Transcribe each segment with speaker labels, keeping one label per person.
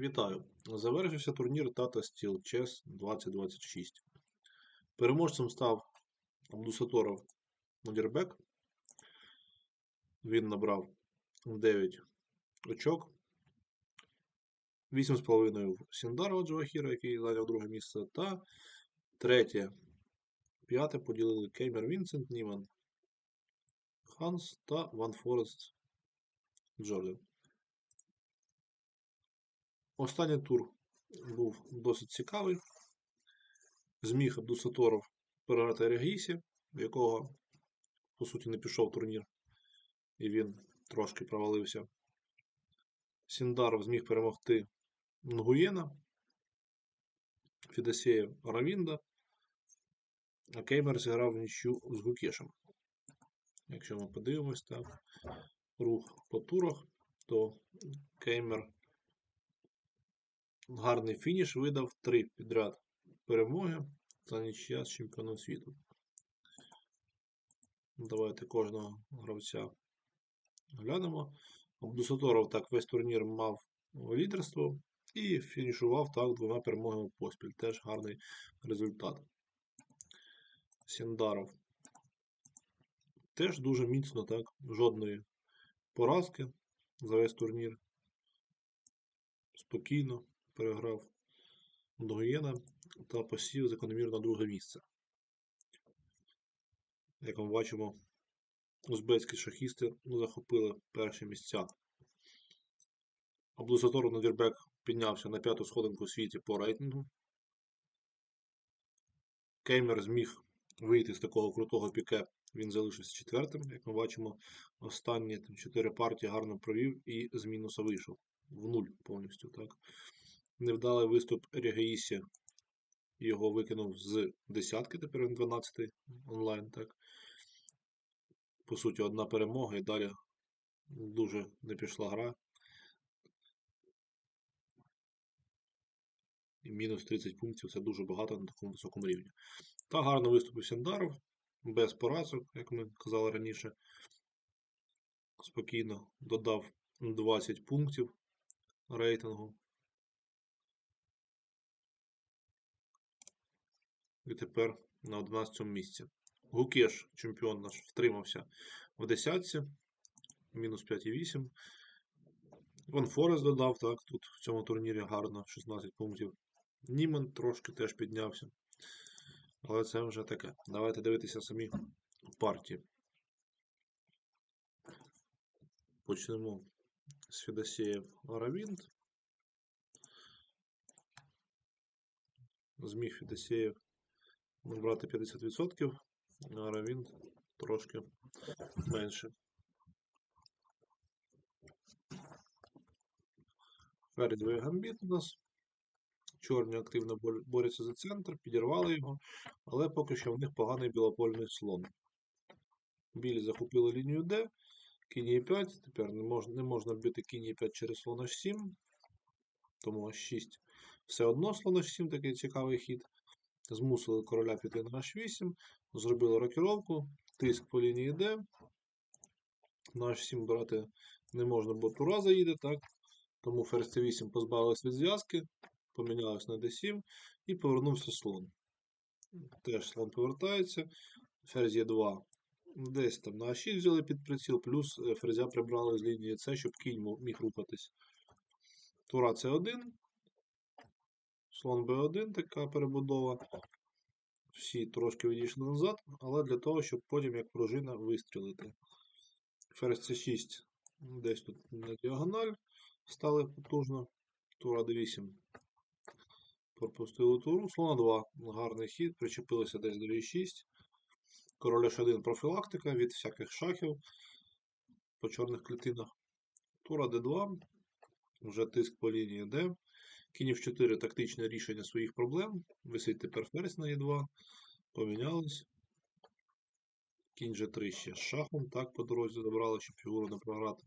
Speaker 1: Вітаю! Завершився турнір Tata Steel Chess 2026. Переможцем став Абдусаторов Модірбек. Він набрав 9 очок. 8,5 в Сіндарова Джавахіра, який зайняв друге місце. Та третє, п'яте поділили Кеймер Вінсент, Німан Ханс та Ван Форест Джордан. Останній тур був досить цікавий. Зміг Абдусаторов переграти Регісі, в якого, по суті, не пішов турнір, і він трошки провалився. Сіндаров зміг перемогти Нгуєна, Фідосея Равінда, а Кеймер зіграв нічю з Гукешем. Якщо ми подивимось, так, рух по турах, то Кеймер гарний фініш видав три підряд перемоги та нічия з чемпіоном світу. Давайте кожного гравця глянемо. Абдусаторов так весь турнір мав лідерство і фінішував так двома перемогами поспіль. Теж гарний результат. Сіндаров теж дуже міцно, так, жодної поразки за весь турнір. Спокійно переграв Нгуєна та посів закономірно друге місце. Як ми бачимо, узбецькі шахісти захопили перші місця. Аблусатору Надірбек піднявся на п'яту сходинку у світі по рейтингу. Кеймер зміг вийти з такого крутого піке, він залишився четвертим. Як ми бачимо, останні там, чотири партії гарно провів і з мінуса вийшов. В нуль повністю. так. Невдалий виступ Регеїсі його викинув з десятки, тепер він 12 онлайн. так. По суті, одна перемога і далі дуже не пішла гра. І мінус 30 пунктів це дуже багато на такому високому рівні. Та гарно виступив Сендаров, без поразок, як ми казали раніше. Спокійно додав 20 пунктів рейтингу. І тепер на 11 місці. Гукеш, чемпіон наш, втримався в десятці, мінус 5,8. Ван Форест додав, так, тут в цьому турнірі гарно 16 пунктів. Німен трошки теж піднявся. Але це вже таке. Давайте дивитися самі партії. Почнемо з Федосеєв Равінт. Зміг Федосеєв набрати 50%, а Равінт трошки менше. Фердовий гамбіт у нас. Чорні активно борються за центр, підірвали його, але поки що в них поганий білопольний слон. Білі захопили лінію D, кінь e 5 тепер не можна не можна бити кінь e 5 через слон H7, тому H6 все одно слон H7 такий цікавий хід. Змусили короля піти на H8, зробили рокіровку, тиск по лінії D. На H7 брати не можна, бо тура заїде, так? Тому ферзь C8 позбавилась від зв'язки, помінялась на D7 і повернувся слон. Теж слон повертається, ферзь Е2. Десь там на А6 взяли під приціл, плюс е, ферзя прибрали з лінії С, щоб кінь міг рухатись. Тура С1. Слон Б1, така перебудова. Всі трошки відійшли назад, але для того, щоб потім як пружина вистрілити. Ферзь С6 десь тут на діагональ стали потужно. Тура D8. Пропустили туру. Слона 2. Гарний хід, причепилося десь до E6. Король H1 профілактика від всяких шахів по чорних клітинах. Тура D2. Вже тиск по лінії D. Кінь в 4 тактичне рішення своїх проблем. Висить тепер ферзь на Е2. Помінялись. Кінь G3 ще з шахом. Так, по дорозі забрали, щоб фігуру не програти.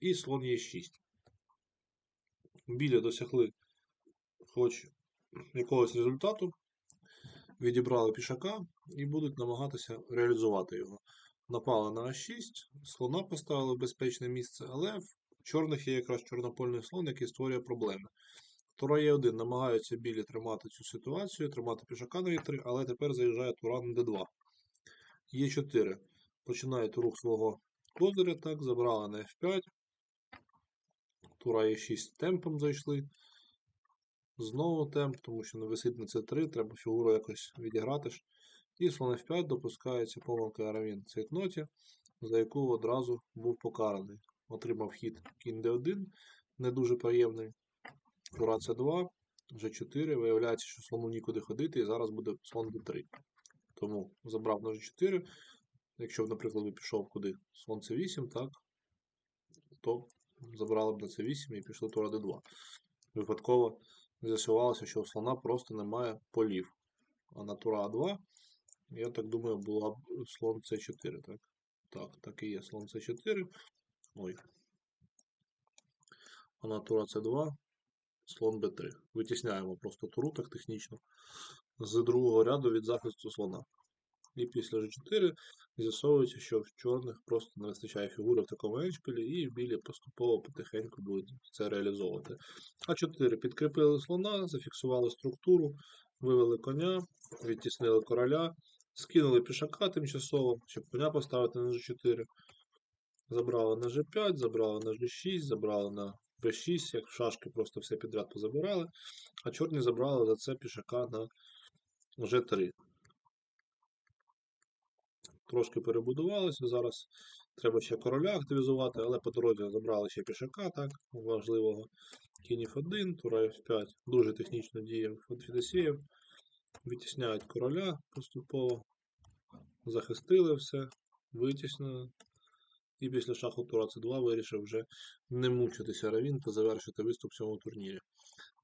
Speaker 1: І слон Е6. Білі досягли хоч якогось результату. Відібрали пішака і будуть намагатися реалізувати його. Напали на А6, слона поставили в безпечне місце, але чорних є якраз чорнопольний слон, який створює проблеми. Тура Е1 намагаються білі тримати цю ситуацію, тримати пішака на Е3, але тепер заїжджає тура на Д2. Е4 починають рух свого козиря, так, забрали на F5. Тура Е6 темпом зайшли. Знову темп, тому що не висить на С3, треба фігуру якось відіграти. І слон F5 допускається помилка Аравін в цейтноті, за яку одразу був покараний. Отримав хід кінь D1, не дуже приємний. Тура С2, G4. Виявляється, що слону нікуди ходити, і зараз буде слон D3. Тому забрав на G4. Якщо б, наприклад, би пішов куди слон С8, так, то забрали б на С8 і пішли Тура D2. Випадково з'ясувалося, що у слона просто немає полів. А на Тура А2, я так думаю, була б слон С4, так? Так, так і є слон С4. Ой. А на Тура С2, слон Б3. Витісняємо просто туру так технічно з другого ряду від захисту слона. І після G4 з'ясовується, що в чорних просто не вистачає фігури в такому еншпілі, і білі поступово потихеньку будуть це реалізовувати. А4 підкріпили слона, зафіксували структуру, вивели коня, відтіснили короля, скинули пішака тимчасово, щоб коня поставити на G4. Забрали на G5, забрали на G6, забрали на B6, як шашки просто все підряд позабирали. А чорні забрали за це пішака на G3. Трошки перебудувалися. Зараз треба ще короля активізувати, але по дорозі забрали ще пішака, так, важливого. Кінь F1, Тура F5. Дуже технічно діє Федосієв. Витісняють короля поступово. Захистили все, витіснили. І після шаху Тура С2 вирішив вже не мучитися Равін та завершити виступ в цьому турнірі.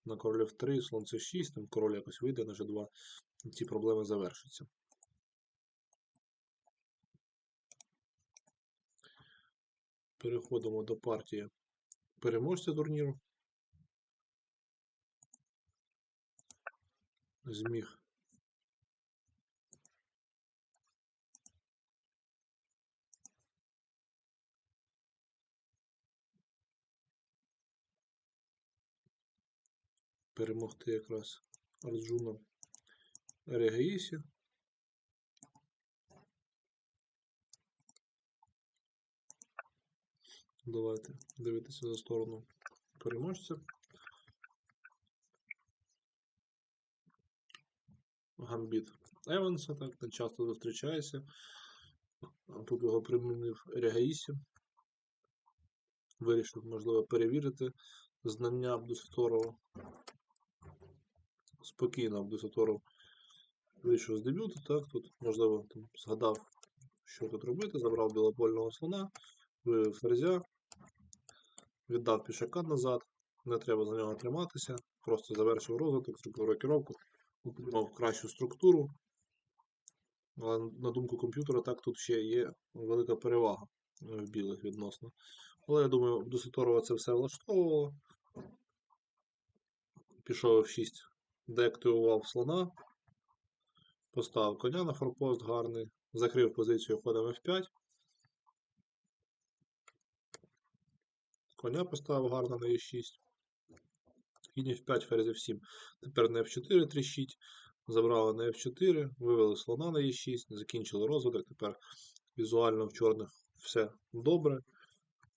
Speaker 1: На король F3, слон С6, там король якось вийде на G2. Ці проблеми завершаться. Переходимо до партії переможця турніру. Зміг перемогти якраз Арджуна Регаїсі. Давайте дивитися за сторону переможця. Гамбіт Еванса, так, не часто зустрічається. Тут його примінив Регаїсі. Вирішив, можливо, перевірити знання Абдусаторова. Спокійно Абдусаторов вийшов з дебюту, так, тут, можливо, там згадав, що тут робити, забрав білопольного слона, вивів ферзя, віддав пішака назад, не треба за нього триматися, просто завершив розвиток, зробив рокіровку, отримав кращу структуру. Але на думку комп'ютера, так тут ще є велика перевага е, в білих відносно. Але я думаю, Абдусаторова це все влаштовувало. Пішов F6, деактивував слона, поставив коня на форпост гарний, закрив позицію ходом F5. Коня поставив гарно на E6. Кінь F5, ферзь F7. Тепер на F4 тріщить. Забрали на F4, вивели слона на E6, закінчили розвиток. Тепер візуально в чорних все добре.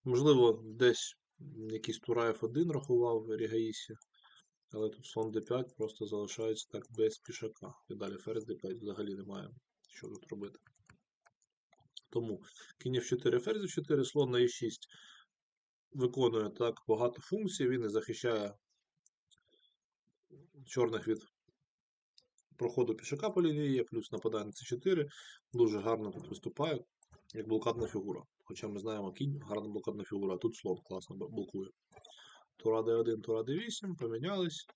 Speaker 1: Можливо, десь якийсь тура F1 рахував в Рігаїсі. Але тут слон D5 просто залишається так без пішака. І далі ферзь D5 взагалі немає що тут робити. Тому кінь F4, ферзь F4, слон на E6 виконує так багато функцій, він і захищає чорних від проходу пішака по лінії, є, плюс нападає на С4. Дуже гарно тут виступає, як блокадна фігура. Хоча ми знаємо, кінь гарна блокадна фігура, а тут слон класно блокує. Тура D1, Тура D8, помінялись.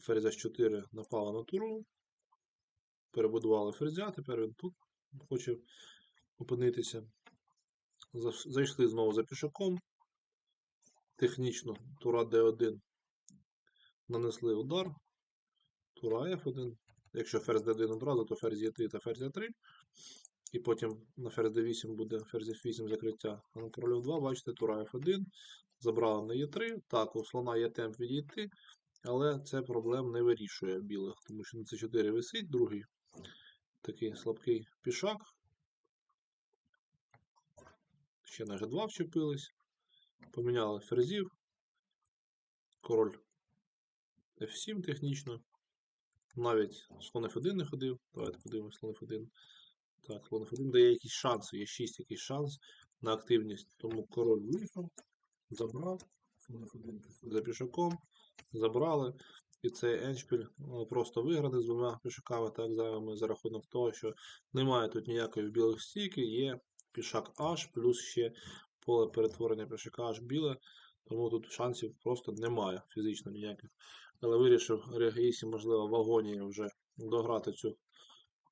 Speaker 1: Ферзь H4 напала на туру. Перебудували ферзя, тепер він тут хоче опинитися. Зайшли знову за пішаком. Технічно Тура D1 нанесли удар. Тура F1. Якщо ферзь D1 одразу, то ферзь Е3 та ферзь А3. І потім на ферзь D8 буде ферзь F8 закриття. А на король 2, бачите, Тура F1. Забрали на Е3. Так, у слона є темп відійти, але це проблем не вирішує білих, тому що на С4 висить, другий такий слабкий пішак. Ще на G2 вчепились. Поміняли ферзів. Король F7 технічно. Навіть слон F1 не ходив. Давайте подивимось слон F1. Так, слон F1 дає якісь шанси, є 6 якийсь шанс на активність. Тому король виїхав, забрав, за пішаком, забрали. І цей еншпіль ну, просто виграний з двома пішаками, так зайвими за рахунок того, що немає тут ніякої білих стійки, є пішак H, плюс ще поле перетворення пішака H біле, тому тут шансів просто немає фізично ніяких. Але вирішив Регісі, можливо, в агонії вже дограти цю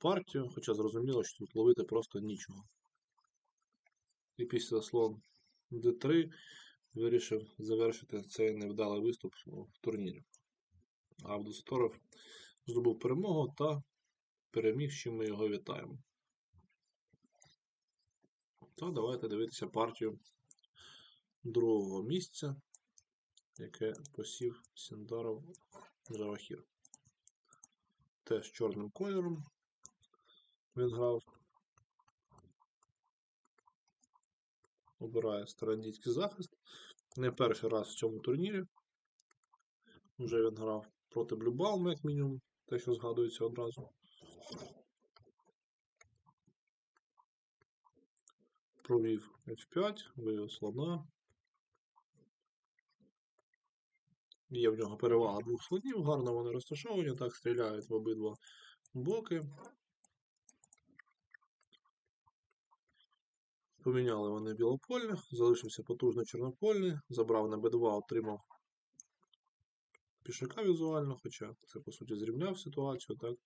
Speaker 1: партію, хоча зрозуміло, що тут ловити просто нічого. І після слон D3 вирішив завершити цей невдалий виступ в турнірі. Авдосторов здобув перемогу та переміг, чим ми його вітаємо. Та давайте дивитися партію другого місця, яке посів Сіндаров Джавахір. Теж чорним кольором він грав. Обирає старандійський захист. Не перший раз в цьому турнірі. Вже він грав проти Блюбалма, як мінімум, те, що згадується одразу. Провів F5, вивів слона. Є в нього перевага двох слонів, гарно вони розташовані, так стріляють в обидва боки. Поміняли вони білопольних, залишився потужний чорнопольний, забрав на Б2, отримав пішака візуально, хоча це, по суті, зрівняв ситуацію, так.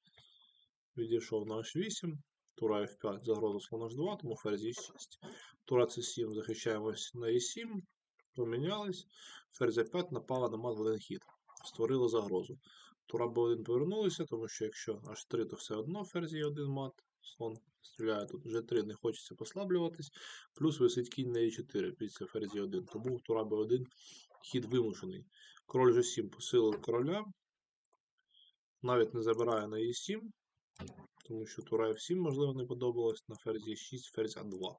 Speaker 1: Відійшов на H8, тура F5, загроза слона H2, тому ферзь E6. Тура C7, захищаємось на E7, помінялись. Ферзь А5 напала на мат в один хід. Створили загрозу. Тура Б1 повернулися, тому що якщо H3, то все одно ферзь є один мат. Слон стріляє тут G3, не хочеться послаблюватись. Плюс висить кінь на E4 після ферзі 1. Тому тура Б1 хід вимушений. Король G7 посилив короля. Навіть не забирає на E7, тому що тура F7, можливо, не подобалось на ферзі 6, ферзь А2.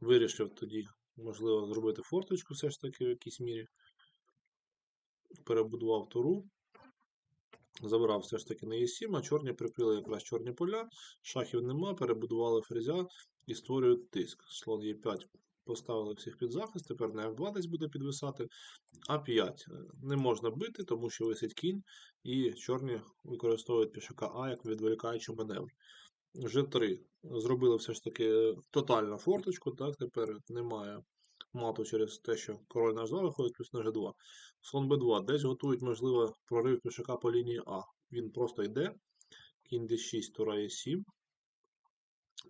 Speaker 1: Вирішив тоді, можливо, зробити форточку все ж таки в якійсь мірі. Перебудував туру. Забрав все ж таки на Е7, а чорні прикрили якраз чорні поля. Шахів нема, перебудували ферзя і створюють тиск. Слон Е5 поставили всіх під захист, тепер на F2 десь буде підвисати. А5 не можна бити, тому що висить кінь, і чорні використовують пішака А як відволікаючий маневр. G3 зробили все ж таки тотальну форточку, так, тепер немає мату через те, що король на H2 виходить, плюс на G2. Слон B2. Десь готують, можливо, прорив пішака по лінії А. Він просто йде. Кінь D6, тура E7.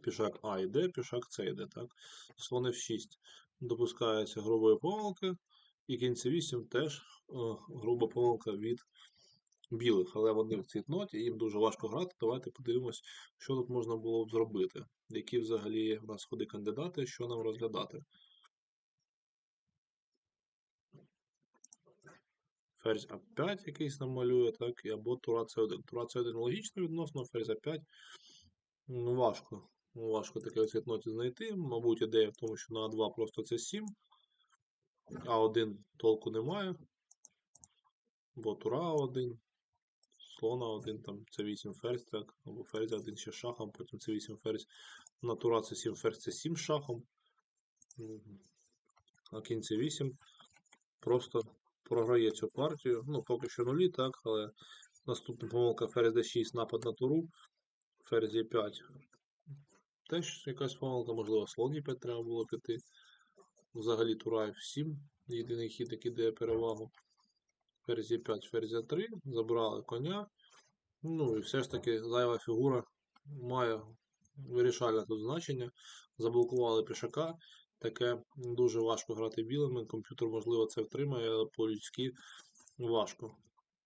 Speaker 1: Пішак А йде, пішак С йде. так. Слон F6 допускається грубої помилки. І кінь C8 теж о, груба помилка від білих, але вони в цвітноті, їм дуже важко грати. Давайте подивимось, що тут можна було б зробити. Які взагалі в нас ходи кандидати, що нам розглядати. Ферзь А5 якийсь нам малює, так, або тура С1. Тура С1 логічно відносно, ферзь А5. Ну, важко. Ну, важко таке в цвітноті знайти. Мабуть, ідея в тому, що на А2 просто це 7. А1 толку немає. Бо тура А1, слона 1, там це 8 ферзь, так, або ферзь 1 ще шахом, потім це 8 ферзь. На тура це 7 ферзь, це 7 шахом. А кінь це 8. Просто програє цю партію. Ну, поки що нулі, так, але наступна помилка ферзь d6, напад на туру. Ферзь e5. Теж якась помилка, можливо, слон e5 треба було піти. Взагалі тура f7. Єдиний хід, який дає перевагу. Ферзь e5, ферзь a3. Забрали коня. Ну і все ж таки зайва фігура має вирішальне тут значення. Заблокували пішака. Таке дуже важко грати білими. Комп'ютер, можливо, це втримає, але по-людськи важко.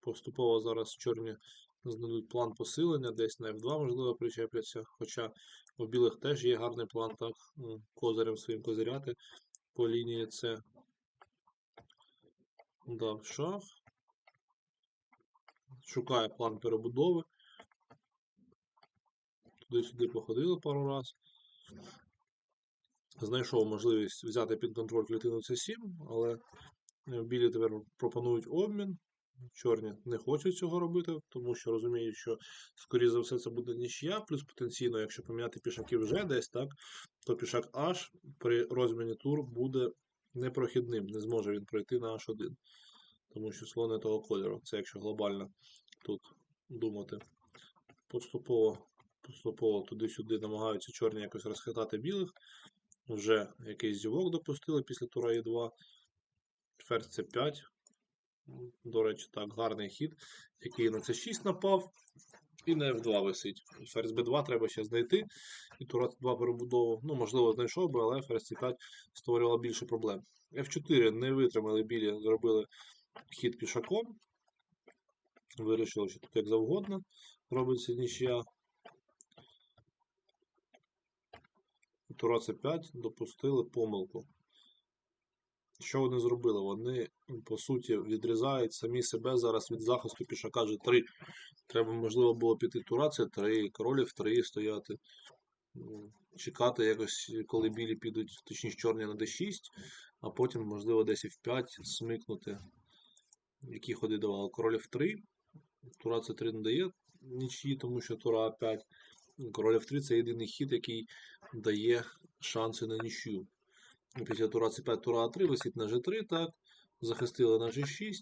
Speaker 1: Поступово зараз чорні знайдуть план посилення, десь на F2, можливо, причепляться. Хоча у білих теж є гарний план, так, козирем своїм козиряти по лінії С. дав шах. Шукає план перебудови. Туди-сюди походили пару раз. Знайшов можливість взяти під контроль клітину С7, але е, білі тепер пропонують обмін. Чорні не хочуть цього робити, тому що розуміють, що, скоріше за все, це буде нічия, плюс потенційно, якщо поміняти пішаків вже десь, так, то пішак H при розміні тур буде непрохідним, не зможе він пройти на H1. Тому що слон не того кольору. Це якщо глобально тут думати. Поступово, поступово туди-сюди намагаються чорні якось розхитати білих. Вже якийсь зівок допустили після тура Е2. Ферзь С5. До речі, так, гарний хід, який на С6 напав. І на F2 висить. Ферзь Б2 треба ще знайти. І тура С2 перебудову. Ну, можливо, знайшов би, але ферзь С5 створювала більше проблем. F4 не витримали білі, зробили хід пішаком. Вирішили, що тут як завгодно робиться нічия. Тура С5 допустили помилку. Що вони зробили? Вони, по суті, відрізають самі себе зараз від захисту пішака G3. Треба, можливо, було піти тура С3, король F3 стояти. Чекати якось, коли білі підуть, точніше чорні на D6, а потім, можливо, десь F5 смикнути. Які ходи давали? Король F3. Тура С3 не дає нічиї, тому що тура А5. Король F3 це єдиний хід, який дає шанси на нічию. Після тура С5, тура А3 висить на G3, так. Захистили на G6.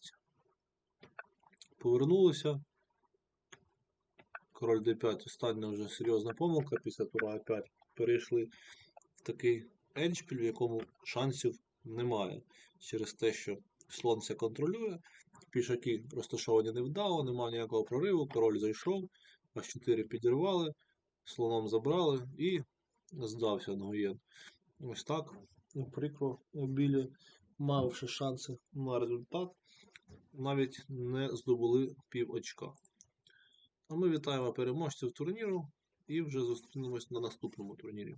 Speaker 1: Повернулися. Король D5 остання вже серйозна помилка. Після тура А5 перейшли в такий еншпіль, в якому шансів немає. Через те, що слон це контролює. Пішаки розташовані невдало, немає ніякого прориву. Король зайшов, H4 підірвали, слоном забрали і здався Нгуєн. Ось так. Прикро білі, мавши шанси на результат, навіть не здобули пів очка. А ми вітаємо переможців турніру і вже зустрінемось на наступному турнірі.